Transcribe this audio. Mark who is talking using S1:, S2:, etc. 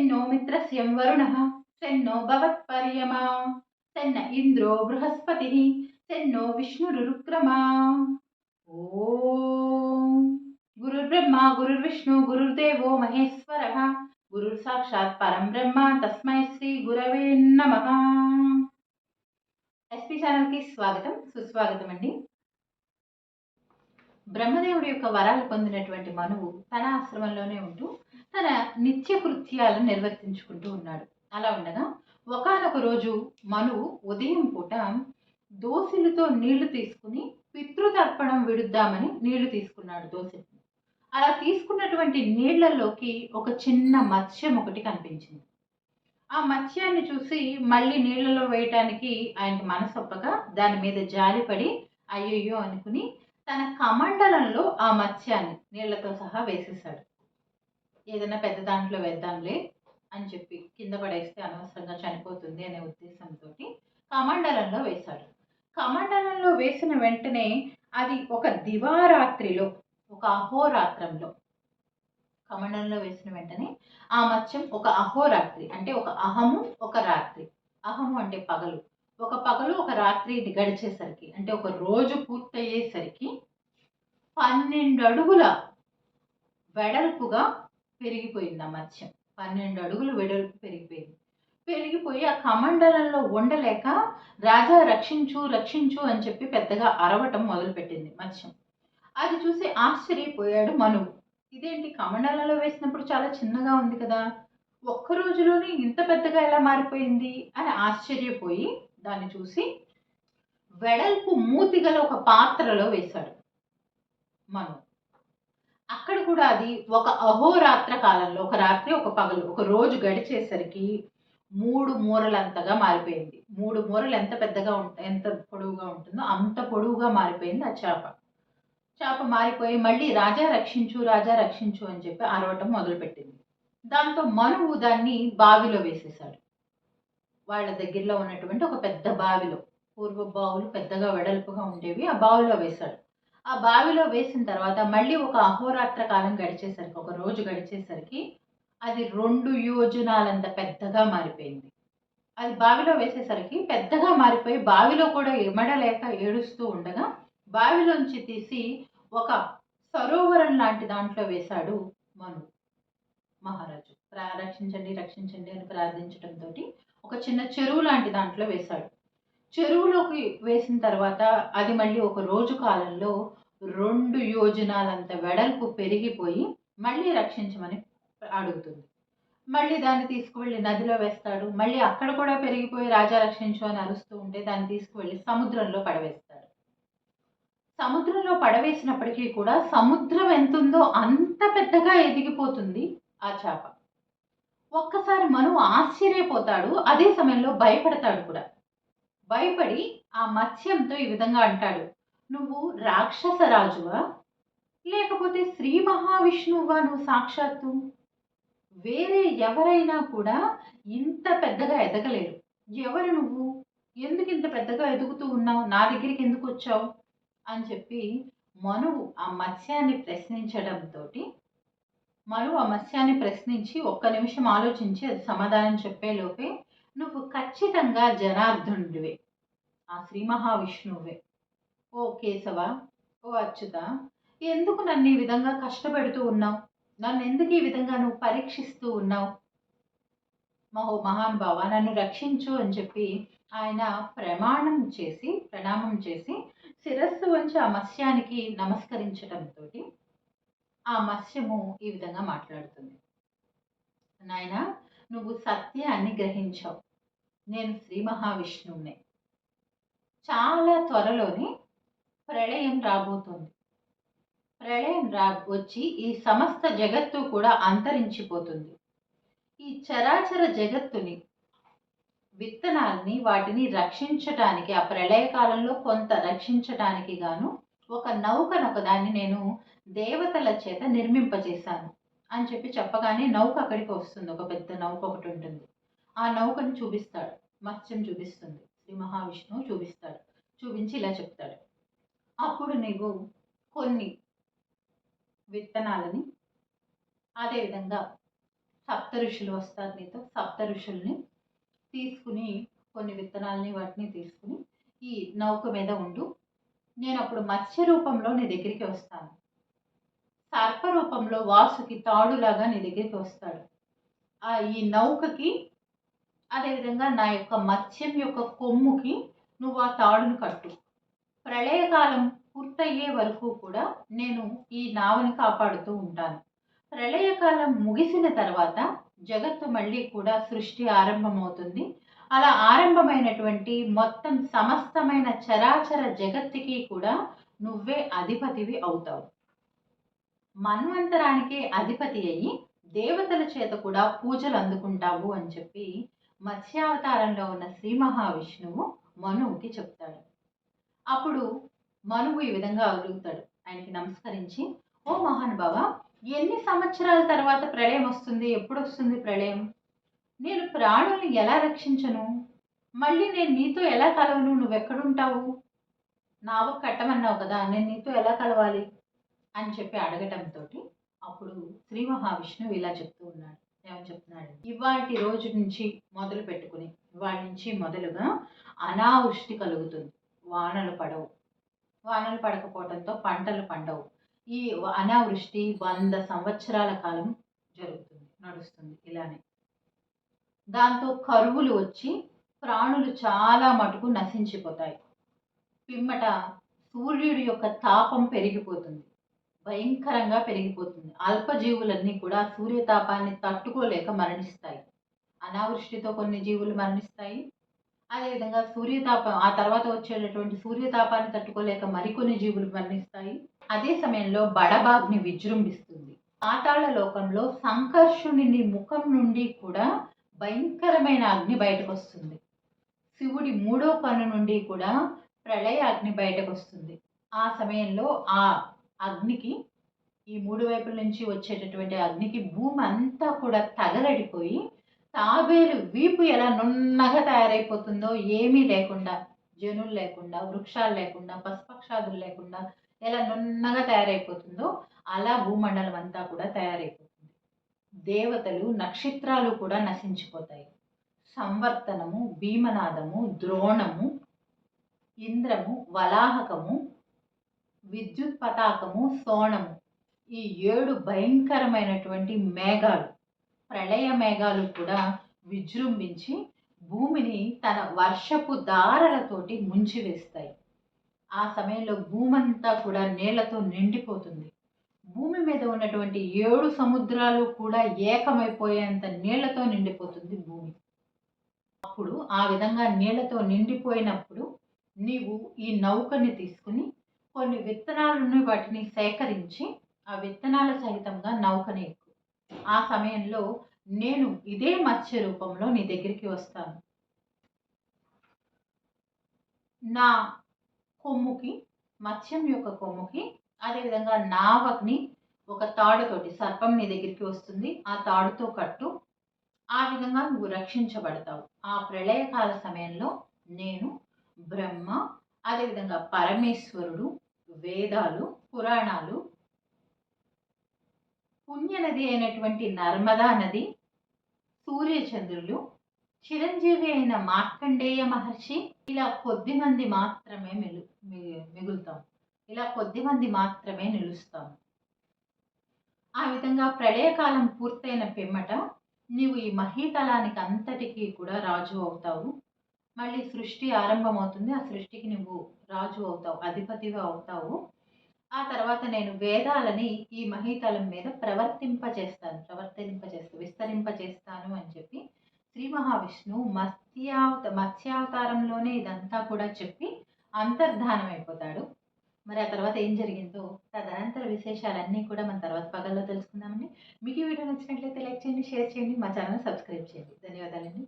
S1: సెన్నో మిత్రస్యం వరుణ సెన్నో భవత్పర్యమా సెన్న ఇంద్రో బృహస్పతి సెన్నో విష్ణురుక్రమా ఓం గురుర్బ్రహ్మ గురుర్విష్ణు గురుర్దేవో మహేశ్వర గురుర్ సాక్షాత్ పరం బ్రహ్మ తస్మై శ్రీ గురవే నమ ఎస్పీ ఛానల్కి స్వాగతం సుస్వాగతం అండి బ్రహ్మదేవుడి యొక్క వరాలు పొందినటువంటి మనువు తన ఆశ్రమంలోనే ఉంటూ తన నిత్య కృత్యాలను నిర్వర్తించుకుంటూ ఉన్నాడు. అలా ఉండగా ఒకనొక రోజు మను ఉదయం పూట దోసిలతో నీళ్ళు తీసుకుని పితృతర్పణం విడుద్దామని నీళ్ళు తీసుకున్నాడు దోసిలు. అలా తీసుకున్నటువంటి నీళ్ళలోకి ఒక చిన్న మత్స్యం ఒకటి కనిపించింది. ఆ మత్స్యాన్ని చూసి మళ్ళీ నీళ్ళలో వేయటానికి ఆయనకి మనసొప్పగా దాని మీద జాలిపడి అయ్యయ్యో అనుకుని తన కమండలంలో ఆ మత్స్యాన్ని నీళ్ళతో సహా వేసేసాడు ఏదైనా పెద్ద దాంట్లో వేద్దాంలే అని చెప్పి కింద పడేస్తే అనవసరంగా చనిపోతుంది అనే ఉద్దేశంతో కమండలంలో వేశాడు. కమండలంలో వేసిన వెంటనే అది ఒక దివారాత్రిలో ఒక అహోరాత్రంలో కమండలంలో వేసిన వెంటనే ఆ మత్స్యం ఒక అహోరాత్రి అంటే ఒక అహము ఒక రాత్రి. అహము అంటే పగలు. ఒక పగలు ఒక రాత్రి గడిచేసరికి అంటే ఒక రోజు పూర్తయ్యేసరికి పన్నెండు అడుగుల వెడల్పుగా పెరిగిపోయింది ఆ మత్స్యం. పన్నెండు అడుగులు వెడల్పు పెరిగిపోయింది. పెరిగిపోయి ఆ కమండలంలో ఉండలేక రాజా రక్షించు రక్షించు అని చెప్పి పెద్దగా అరవటం మొదలుపెట్టింది మత్స్యం. అది చూసి ఆశ్చర్యపోయాడు మనువు. ఇదేంటి కమండలంలో వేసినప్పుడు చాలా చిన్నగా ఉంది కదా. ఒక్క రోజులోనే ఇంత పెద్దగా ఎలా మారిపోయింది అని ఆశ్చర్యపోయి దాన్ని చూసి వెడల్పు మూతిగల ఒక పాత్రలో వేశాడు మనువు. అక్కడ కూడా అది ఒక అహోరాత్ర కాలంలో ఒక రాత్రి ఒక పగలు ఒక రోజు గడిచేసరికి మూడు మూరలంతగా మారిపోయింది. మూడు మూరలు ఎంత పెద్దగా ఉంట ఎంత పొడవుగా ఉంటుందో అంత పొడవుగా మారిపోయింది ఆ చేప. చేప మారిపోయి మళ్ళీ రాజా రక్షించు రాజా రక్షించు అని చెప్పి అరవటం మొదలుపెట్టింది. దాంతో మనువు దాన్ని బావిలో వేసేశాడు. వాళ్ళ దగ్గరలో ఉన్నటువంటి ఒక పెద్ద బావిలో. పూర్వ బావులు పెద్దగా వెడల్పుగా ఉండేవి ఆ బావిలో వేశాడు. ఆ బావిలో వేసిన తర్వాత మళ్ళీ ఒక అహోరాత్ర కాలం గడిచేసరికి ఒక రోజు గడిచేసరికి అది రెండు యోజనాలంత పెద్దగా మారిపోయింది. అది బావిలో వేసేసరికి పెద్దగా మారిపోయి బావిలో కూడా ఎమడలేక ఏడుస్తూ ఉండగా బావిలోంచి తీసి ఒక సరోవరం లాంటి దాంట్లో వేశాడు మను మహారాజు. రక్షించండి రక్షించండి అని ప్రార్థించడంతో ఒక చిన్న చెరువు లాంటి దాంట్లో వేశాడు. చెరువులోకి వేసిన తర్వాత అది మళ్ళీ ఒక రోజు కాలంలో రెండు యోజనాలంత వెడల్పు పెరిగిపోయి మళ్ళీ రక్షించమని అడుగుతుంది. మళ్ళీ దాన్ని తీసుకువెళ్ళి నదిలో వేస్తాడు. మళ్ళీ అక్కడ కూడా పెరిగిపోయి రాజా రక్షించు అని అరుస్తూ ఉంటే దాన్ని తీసుకువెళ్ళి సముద్రంలో పడవేస్తాడు. సముద్రంలో పడవేసినప్పటికీ కూడా సముద్రం ఎంత ఉందో అంత పెద్దగా ఎదిగిపోతుంది ఆ చేప. ఒక్కసారి మను ఆశ్చర్యపోతాడు. అదే సమయంలో భయపడతాడు కూడా. భయపడి ఆ మత్స్యంతో ఈ విధంగా అంటాడు. నువ్వు రాక్షస రాజువా లేకపోతే శ్రీ మహావిష్ణువా నువ్వు సాక్షాత్తు? వేరే ఎవరైనా కూడా ఇంత పెద్దగా ఎదగలేరు. ఎవరు నువ్వు? ఎందుకు ఇంత పెద్దగా ఎదుగుతూ ఉన్నావు? నా దగ్గరికి ఎందుకు వచ్చావు? అని చెప్పి మనువు ఆ మత్స్యాన్ని ప్రశ్నించడంతో మనువు ఆ మత్స్యాన్ని ప్రశ్నించి ఒక్క నిమిషం ఆలోచించి అది సమాధానం చెప్పేలోపే నువ్వు ఖచ్చితంగా జనార్దనుడివే ఆ శ్రీ మహావిష్ణువే. ఓ కేశవ ఓ అచ్యుత ఎందుకు నన్ను ఈ విధంగా కష్టపెడుతూ ఉన్నావు? నన్ను ఎందుకు ఈ విధంగా నువ్వు పరీక్షిస్తూ ఉన్నావు? మహో మహానుభావ నన్ను రక్షించు అని చెప్పి ఆయన ప్రమాణం చేసి ప్రణామం చేసి శిరస్సు వంచి ఆ మత్స్యానికి నమస్కరించడంతో ఆ మత్స్యము ఈ విధంగా మాట్లాడుతుంది. నాయన నువ్వు సత్యాన్ని గ్రహించావు. నేను శ్రీ మహావిష్ణువునే. చాలా త్వరలోనే ప్రళయం రాబోతుంది. ప్రళయం రా వచ్చి ఈ సమస్త జగత్తు కూడా అంతరించిపోతుంది. ఈ చరాచర జగత్తుని విత్తనాల్ని వాటిని రక్షించటానికి ఆ ప్రళయ కాలంలో కొంత రక్షించటానికి గాను ఒక నౌకను ఒకదాన్ని నేను దేవతల చేత నిర్మింపజేశాను అని చెప్పి చెప్పగానే నౌక అక్కడికి వస్తుంది. ఒక పెద్ద నౌక ఒకటి ఉంటుంది. ఆ నౌకను చూపిస్తాడు. మత్స్యం చూపిస్తుంది. శ్రీ మహావిష్ణువు చూపిస్తాడు. చూపించి ఇలా చెప్తాడు. అప్పుడు నీవు కొన్ని విత్తనాలని అదేవిధంగా సప్త ఋషులు వస్తారు నీతో. సప్త ఋషుల్ని తీసుకుని కొన్ని విత్తనాలని వాటిని తీసుకుని ఈ నౌక మీద ఉండు. నేను అప్పుడు మత్స్య రూపంలో నీ దగ్గరికి వస్తాను. సర్ప రూపంలో వాసుకి తాడులాగా నీ దగ్గరికి వస్తాడు. ఆ ఈ నౌకకి అదేవిధంగా నా యొక్క మత్స్యం యొక్క కొమ్ముకి నువ్వు ఆ తాడును కట్టు. ప్రళయకాలం పూర్తయ్యే వరకు కూడా నేను ఈ నావని కాపాడుతూ ఉంటాను. ప్రళయకాలం ముగిసిన తర్వాత జగత్తు మళ్ళీ కూడా సృష్టి ఆరంభమవుతుంది. అలా ఆరంభమైనటువంటి మొత్తం సమస్తమైన చరాచర జగత్తుకి కూడా నువ్వే అధిపతివి అవుతావు. మన్వంతరానికే అధిపతి అయ్యి దేవతల చేత కూడా పూజలు అందుకుంటావు అని చెప్పి మత్స్యావతారంలో ఉన్న శ్రీ మహావిష్ణువు మనువుకి చెప్తాడు. అప్పుడు మనువు ఈ విధంగా అడుగుతాడు ఆయనకి నమస్కరించి ఓ మహానుభావ ఎన్ని సంవత్సరాల తర్వాత ప్రళయం వస్తుంది? ఎప్పుడు వస్తుంది ప్రళయం? నేను ప్రాణుల్ని ఎలా రక్షించను? మళ్ళీ నేను నీతో ఎలా కలవను? నువ్వెక్కడుంటావు? నావ కట్టమన్నావు కదా నేను నీతో ఎలా కలవాలి? అని చెప్పి అడగటంతో అప్పుడు శ్రీ మహావిష్ణువు ఇలా చెప్తూ ఉన్నాడు. ఏమని చెప్తున్నాడు? ఇవాటి రోజు నుంచి మొదలు పెట్టుకుని ఇవాటి నుంచి మొదలుగా అనావృష్టి కలుగుతుంది. వానలు పడవు. వానలు పడకపోవడంతో పంటలు పండవు. ఈ అనావృష్టి వంద సంవత్సరాల కాలం జరుగుతుంది నడుస్తుంది ఇలానే. దాంతో కరువులు వచ్చి ప్రాణులు చాలా మటుకు నశించిపోతాయి. పిమ్మట సూర్యుడి యొక్క తాపం పెరిగిపోతుంది భయంకరంగా పెరిగిపోతుంది. అల్పజీవులన్నీ కూడా సూర్యతాపాన్ని తట్టుకోలేక మరణిస్తాయి. అనావృష్టితో కొన్ని జీవులు మరణిస్తాయి అదేవిధంగా సూర్యతాపం ఆ తర్వాత వచ్చేటటువంటి సూర్యతాపాన్ని తట్టుకోలేక మరికొన్ని జీవులు మరణిస్తాయి. అదే సమయంలో బడబాగ్ని విజృంభిస్తుంది. పాతాళ లోకంలో సంకర్షుని ముఖం నుండి కూడా భయంకరమైన అగ్ని బయటకు వస్తుంది శివుడి మూడో కన్ను నుండి కూడా ప్రళయ అగ్ని బయటకు వస్తుంది ఆ సమయంలో ఆ అగ్నికి ఈ మూడు వైపుల నుంచి వచ్చేటటువంటి అగ్నికి భూమి అంతా కూడా తగలడిపోయి తాబేలు వీపు ఎలా నున్నగా తయారైపోతుందో ఏమీ లేకుండా జనులు లేకుండా వృక్షాలు లేకుండా పశుపక్షాదులు లేకుండా ఎలా నున్నగా తయారైపోతుందో అలా భూమండలం అంతా కూడా తయారైపోతుంది. దేవతలు నక్షత్రాలు కూడా నశించిపోతాయి. సంవర్తనము భీమనాదము ద్రోణము ఇంద్రము వలాహకము విద్యుత్ పతాకము సోణము ఈ ఏడు భయంకరమైనటువంటి మేఘాలు. ప్రళయ మేఘాలు కూడా విజృంభించి భూమిని తన వర్షపు దారలతోటి ముంచివేస్తాయి. ఆ సమయంలో భూమంతా కూడా నీళ్ళతో నిండిపోతుంది. భూమి మీద ఉన్నటువంటి ఏడు సముద్రాలు కూడా ఏకమైపోయేంత నీళ్ళతో నిండిపోతుంది భూమి. అప్పుడు ఆ విధంగా నీళ్ళతో నిండిపోయినప్పుడు నీవు ఈ నౌకని తీసుకుని కొన్ని విత్తనాలను వాటిని సేకరించి ఆ విత్తనాల సహితంగా నౌకని ఆ సమయంలో నేను ఇదే మత్స్య రూపంలో నీ దగ్గరికి వస్తాను. నా కొమ్ముకి మత్స్యం యొక్క కొమ్ముకి అదేవిధంగా నావక్ని ఒక తాడుతోటి సర్పం నీ దగ్గరికి వస్తుంది. ఆ తాడుతో కట్టు ఆ విధంగా నువ్వు రక్షించబడతావు. ఆ ప్రళయకాల సమయంలో నేను బ్రహ్మ అదేవిధంగా పరమేశ్వరుడు వేదాలు పురాణాలు పుణ్యనది అయినటువంటి నర్మదా నది సూర్యచంద్రులు చిరంజీవి అయిన మార్కండేయ మహర్షి ఇలా కొద్ది మంది మాత్రమే మిలు మిగులుతాం. ఇలా కొద్ది మంది మాత్రమే నిలుస్తాం. ఆ విధంగా ప్రళయకాలం పూర్తయిన పిమ్మట నీవు ఈ మహీతలానికి అంతటికీ కూడా రాజు అవుతావు. మళ్ళీ సృష్టి ఆరంభమవుతుంది. ఆ సృష్టికి నువ్వు రాజు అవుతావు అధిపతిగా అవుతావు. ఆ తర్వాత నేను వేదాలని ఈ మహీతలం మీద ప్రవర్తింపజేస్తాను ప్రవర్తింపజేస్తాను విస్తరింపజేస్తాను అని చెప్పి శ్రీ మహావిష్ణువు మత్స్యావత మత్స్యావతారంలోనే ఇదంతా కూడా చెప్పి అంతర్ధానం అయిపోతాడు. మరి ఆ తర్వాత ఏం జరిగిందో తదనంతర విశేషాలన్నీ కూడా మన తర్వాత పగల్లో తెలుసుకుందామండి. మీకు ఈ వీడియో నచ్చినట్లయితే లైక్ చేయండి షేర్ చేయండి మా ఛానల్ సబ్స్క్రైబ్ చేయండి. ధన్యవాదాలండి.